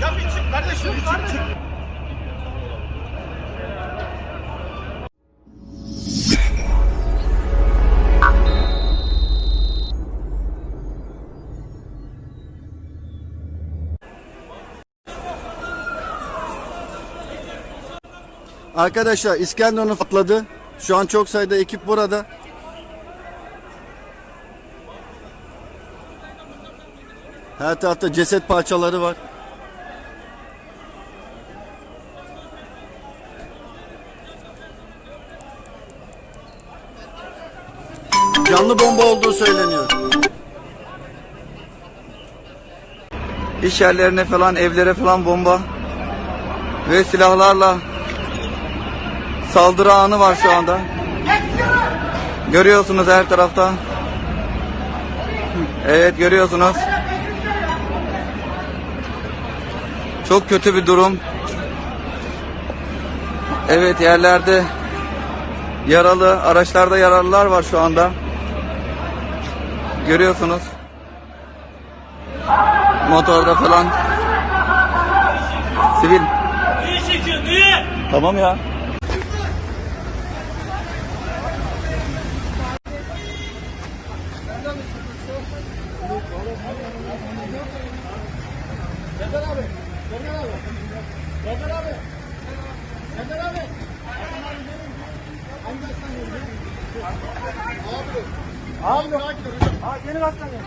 Ya bir çık kardeşim çık çık. Arkadaşlar İskenderun patladı. Şu an çok sayıda ekip burada. Her tarafta ceset parçaları var. Canlı bomba olduğu söyleniyor. İş yerlerine falan, evlere falan bomba ve silahlarla saldırı anı var şu anda. Görüyorsunuz her tarafta. Evet görüyorsunuz. Çok kötü bir durum. Evet yerlerde yaralı, araçlarda yaralılar var şu anda. Görüyorsunuz. Motorda falan. Sivil. Niye çekiyorsun niye? Tamam ya. Abi. Ha yeni hastane.